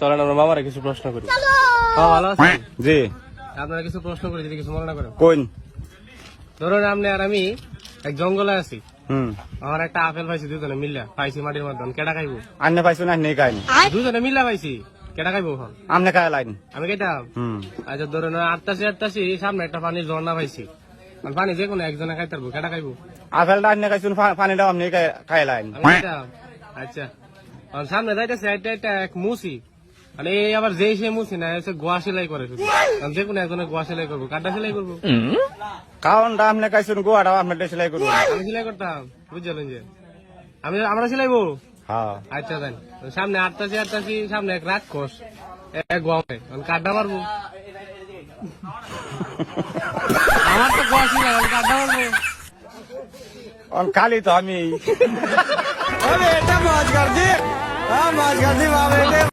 চলেন আমরা মামারা কিছু প্রশ্ন করি। ভালো আছেন? জি। আপনারা কিছু প্রশ্ন করি যদি কিছু মনে না করেন। কোন ধরুন আপনি আর আমি এক জঙ্গলে আছি। হুম। আমার একটা আপেল পাইছি দুজনে মিল্লা। পাইছি মাটির মধ্যে কেটা খাইবো? আন্নে পাইছো না নেই খাইনি? দুজনে মিল্লা পাইছি। কেটা খাইবো এখন? আমনে খাই লাইন। আমি কেটাম হুম। আচ্ছা ধরুন আটটাশি আটটাশি সামনে একটা পানির ঝর্ণা পাইছি। আর পানি যে কোনো একজনে খাইতে পারব। কেটা খাইবো? আপেলটা আন্নে খাইছুন পানিটা আমনে খাই লাইন। আচ্ছা। সামনে যাইতেছে এটা এক মুসি। মানে এই আবার যেই সে মুসি না এসে গোয়া সেলাই করে শুধু। যে কোনো একজনে গোয়া সেলাই করব। কাটা সেলাই করব? কারণটা আমনে খাইছুন গোয়াটা আমনে সেলাই করব। আমি সেলাই করতাম বুঝলেন যে? আমি আমরা সেলাইবো? হ্যাঁ। আচ্ছা দেন সামনে আটটাশি আটটাশি সামনে এক রাক্ষস এক গমে কাড্ডা মারবো আমার তো গোয়া আমি কাড্ডা মারবো খালি তো আমি।